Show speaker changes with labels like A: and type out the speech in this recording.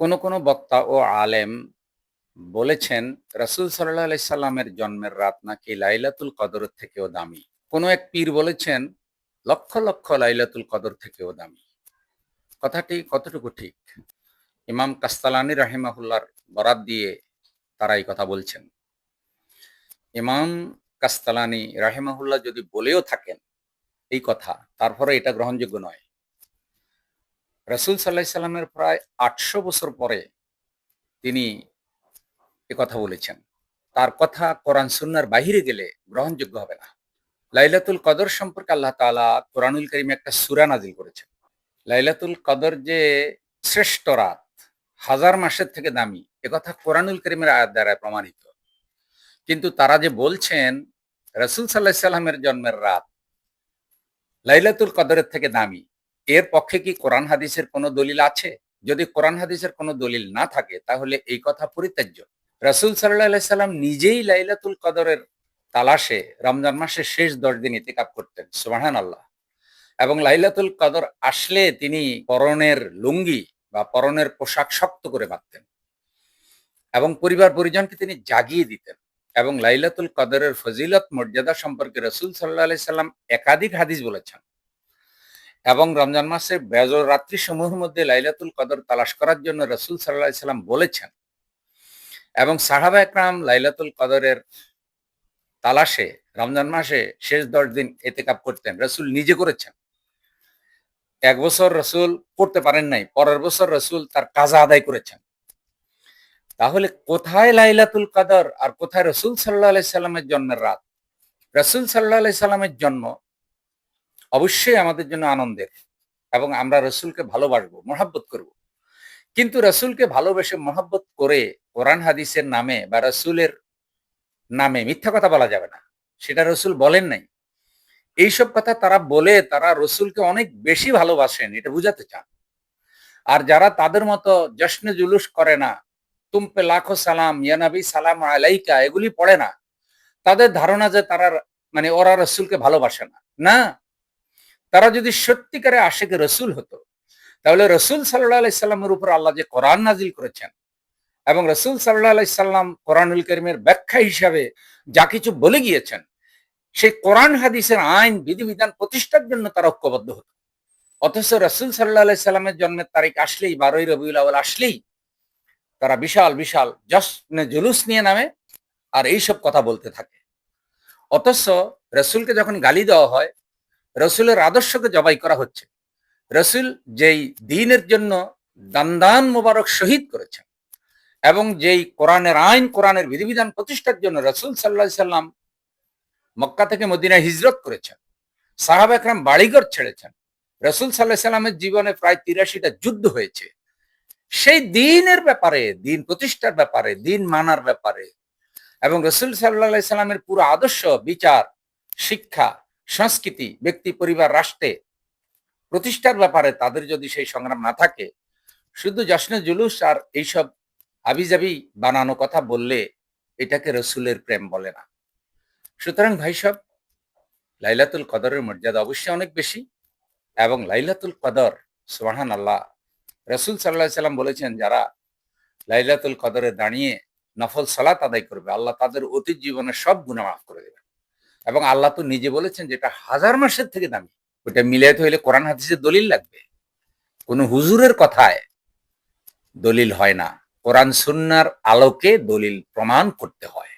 A: কোন কোন বক্তা ও আলেম বলেছেন, রাসূল আলাইহি সাল্লামের জন্মের রাত নাকি লাইলাতুল কদরের থেকেও দামি। কোন এক পীর বলেছেন, লক্ষ লক্ষ লাইলাতুল কদর থেকেও দামি। কথাটি কতটুকু ঠিক? ইমাম কাস্তালানি রাহিমাহুল্লার বরাত দিয়ে তারা এই কথা বলছেন। ইমাম কাস্তালানি রাহিমাহুল্লাহ যদি বলেও থাকেন এই কথা, তারপরে এটা গ্রহণযোগ্য নয়। রসুল সাল্লাহ সাল্লামের প্রায় আটশো বছর পরে তিনি কথা বলেছেন। তার কথা কোরআন সুন্নার বাহিরে গেলে গ্রহণযোগ্য হবে না। লাইলাতুল কদর সম্পর্কে আল্লাহ তাআলা কোরআনুল করিমে একটা সূরা নাজিল করেছেন। লাইলাতুল কদর যে শ্রেষ্ঠ রাত, হাজার মাসের থেকে দামি একথা কোরআনুল করিমের আয়াত দ্বারা প্রমাণিত। কিন্তু তারা যে বলছেন, রসুল সাল্লাহ সাল্লামের জন্মের রাত, লাইলাতুল কদরের থেকে দামি এর পক্ষে কি কোরআন হাদিসের কোনো দলিল আছে? যদি কোরআন হাদিসের কোনো দলিল না থাকে, তাহলে এই কথা পরিত্যাজ্য। রসুল সাল্লাহ সাল্লাম নিজেই লাইলাতুল কদরের তালাশে রমজান মাসের শেষ দশ দিন ইতিকাপ করতেন সুবাহান আল্লাহ এবং লাইলাতুল কদর আসলে তিনি পরনের লুঙ্গি বা পরনের পোশাক শক্ত করে বাঁধতেন। এবং পরিবার পরিজনকে তিনি জাগিয়ে দিতেন। এবং লাইলাতুল কদরের ফজিলত, মর্যাদা সম্পর্কে রসুল সাল্লাহ সাল্লাম একাধিক হাদিস বলেছেন। এবং রমজান মাসের বেজর রাত্রি সমূহের মধ্যে লাইলাতুল কদর তালাশ করার জন্য রসুল সাল্লাহ সাল্লাম বলেছেন। এবং সাহাবা একরাম লাইলাতুল কদরের তালাশে রমজান মাসে শেষ দশ দিন এতেকাপ করতেন। রসুল নিজে করেছেন। এক বছর রসুল করতে পারেন নাই, পরের বছর রসুল তার কাজা আদায় করেছেন। তাহলে কোথায় লাইলাতুল কাদর আর কোথায় রসুল আলাই সাল্লামের জন্মের রাত? রসুল আলাই সাল্লামের জন্ম অবশ্যই আমাদের জন্য আনন্দের এবং আমরা রসুলকে ভালোবাসবো, মহাব্বত করব। কিন্তু রসুলকে ভালোবেসে মহাব্বত করে কোরআন হাদিসের নামে বা রসুলের নামে মিথ্যা কথা বলা যাবে না। সেটা রসুল বলেন নাই। এইসব কথা তারা বলে তারা রসুলকে অনেক বেশি ভালোবাসেন, এটা বুঝাতে চান। আর যারা তাদের মতো জশ্নে জুলুস করে না, তুমপে লাখো সালাম ইয়ানাবি সালাম আলাইকা, এগুলি পড়ে না। তাদের ধারণা যে তারা মানে ওরা রসুলকে ভালোবাসে না। না তারা যদি সত্যিকারে আশেকে রসুল হতো, তাহলে রসুল সাল্লাহ আলাইসাল্লামের উপর আল্লাহ যে কোরআন নাজিল করেছেন এবং রসুল সাল্লাহ আলাইসাল্লাম কোরআনুল করিমের ব্যাখ্যা হিসাবে যা কিছু বলে গিয়েছেন, সেই কোরআন হাদিসের আইন, বিধিবিধান প্রতিষ্ঠার জন্য তারা ঐক্যবদ্ধ হতো। অথচ রসুল সাল্লাহ আলাইসাল্লামের জন্মের তারিখ আসলেই, বারোই রবিউল আউ্ল আসলেই তারা বিশাল বিশাল জশ্নে জুলুস নিয়ে নামে আর এইসব কথা বলতে থাকে। অথচ রসুলকে যখন গালি দেওয়া হয় রসুলের আদর্শকে জবাই করা হচ্ছে। রসুল যেই দিনের জন্য দান্দান মোবারক শহীদ করেছেন এবং যেই কোরআনের আইন, কোরআনের বিধিবিধান প্রতিষ্ঠার জন্য রসুল সাল্লাহ সাল্লাম মক্কা থেকে মদিনায় হিজরত করেছেন, সাহাব একরাম বাড়িঘর ছেড়েছেন, রসুল সাল্লাহ সাল্লামের জীবনে প্রায় তিরাশিটা যুদ্ধ হয়েছে। সেই দিনের ব্যাপারে, দিন প্রতিষ্ঠার ব্যাপারে, দিন মানার ব্যাপারে এবং রসুল সাল্লাহ সাল্লামের পুরো আদর্শ, বিচার, শিক্ষা সংস্কৃতি, ব্যক্তি, পরিবার, রাষ্ট্রে প্রতিষ্ঠার ব্যাপারে তাদের যদি সেই সংগ্রাম না থাকে, শুধু জশ্নে জুলুস আর এইসব আবিজাবি বানানো কথা বললে এটাকে রসুলের প্রেম বলে না। সুতরাং ভাই সব, লাইলাতুল কদরের মর্যাদা অবশ্যই অনেক বেশি এবং লাইলাতুল কদর সোহান আল্লাহ রসুল সাল্লাহ সাল্লাম বলেছেন যারা লাইলাতুল কদরে দাঁড়িয়ে নফল সালাত আদায় করবে, আল্লাহ তাদের অতীত জীবনের সব গুণা মাফ করে দেবে এবং আল্লাহ তো নিজে বলেছেন যেটা হাজার মাসের থেকে দামি। ওটা মিলাইতে হইলে কোরআন হাদিসের দলিল লাগবে। কোন হুজুরের কথায় দলিল হয় না। কোরআন সুন্নার আলোকে দলিল প্রমাণ করতে হয়।